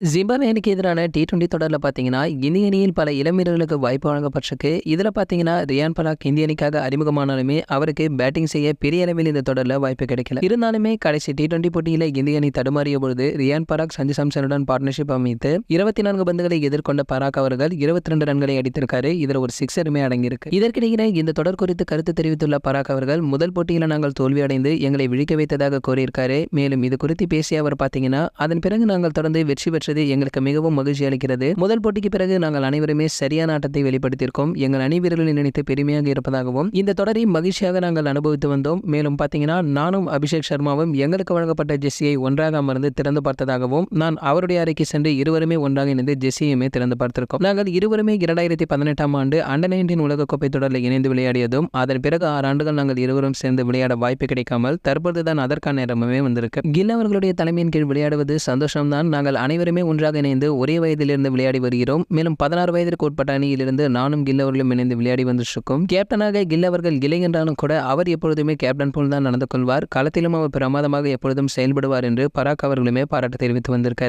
ஜிம்பாப்வேனுக்கு எதிரான T twenty தொடரில் பார்த்தீங்கன்னா இந்திய அணியில் பல இளம் வீரர்களுக்கு வாய்ப்பு வழங்கப்பட்டிருக்கு. இதில் பார்த்தீங்கன்னா ரியான் பராக் இந்திய அணிக்காக அறிமுகமானாலுமே அவருக்கு பேட்டிங் செய்ய பெரிய அளவில் இந்த தொடரில் வாய்ப்பு கிடைக்கல. இருந்தாலுமே கடைசி டி டுவெண்டி போட்டியில் இந்திய அணி தடுமாறிய பொழுது ரியான் பராக் சஞ்சு சாம்சனுடன் பார்ட்னர்ஷிப் அமைத்து இருபத்தி நான்கு பந்துகளை எதிர்கொண்ட பராக் அவர்கள் இருபத்தி ரெண்டு ரன்களை அடித்திருக்காரு. இதில் ஒரு சிக்ஸருமே அடங்கியிருக்கு. இதற்கிடையே இந்த தொடர் குறித்து கருத்து தெரிவித்துள்ள பராக் அவர்கள் முதல் போட்டியில் நாங்கள் தோல்வியடைந்து எங்களை விழிக்க வைத்ததாக கூறியிருக்காரு. மேலும் இது குறித்து பேசிய அவர் பார்த்தீங்கன்னா அதன் பிறகு நாங்கள் தொடர்ந்து வெற்றி பெற்று பெற்றது எங்களுக்கு மிகவும் மகிழ்ச்சி அளிக்கிறது. முதல் போட்டிக்கு பிறகு நாங்கள் அனைவருமே சரியான ஆட்டத்தை வெளிப்படுத்தியிருக்கோம். எங்கள் அணி வீரர்களை நினைத்து பெருமையாக இருப்பதாகவும் இந்த தொடரை மகிழ்ச்சியாக நாங்கள் அனுபவித்து வந்தோம். மேலும் பார்த்தீங்கன்னா நானும் அபிஷேக் சர்மாவும் எங்களுக்கு வழங்கப்பட்ட ஜெஸ்ஸியை ஒன்றாக அமர்ந்து திறந்து பார்த்ததாகவும் நான் அவருடைய அறைக்கு சென்று இருவருமே ஒன்றாக இணைந்து ஜெஸ்ஸியுமே திறந்து பார்த்திருக்கோம். நாங்கள் இருவருமே இரண்டாயிரத்தி பதினெட்டாம் ஆண்டு அண்டர் நைன்டீன் உலகக்கோப்பை தொடரில் இணைந்து விளையாடியதும் அதன் பிறகு ஆறு ஆண்டுகள் நாங்கள் இருவரும் சேர்ந்து விளையாட வாய்ப்பு கிடைக்காமல் தற்போதுதான் அதற்கான நேரமே வந்திருக்கு. கில் அவர்களுடைய தலைமையின் கீழ் விளையாடுவது சந்தோஷம்தான். நாங்கள் அனைவருமே ஒன்றாக இணைந்து ஒரே வயதிலிருந்து விளையாடி வருகிறோம். மேலும் பதினாறு வயதிற்கு உட்பட்ட அணியிலிருந்து நானும் கில் அவர்களும் இணைந்து விளையாடி வந்துருக்கும் கேப்டனாக கில் அவர்கள் இல்லை என்றாலும் கூட அவர் எப்பொழுதுமே கேப்டன் போல் தான் நடந்து கொள்வார். களத்திலும் அவர் பிரமாதமாக எப்பொழுதும் செயல்படுவார் என்று பராக் அவர்களுமே பாராட்டு தெரிவித்து வந்திருக்காரு.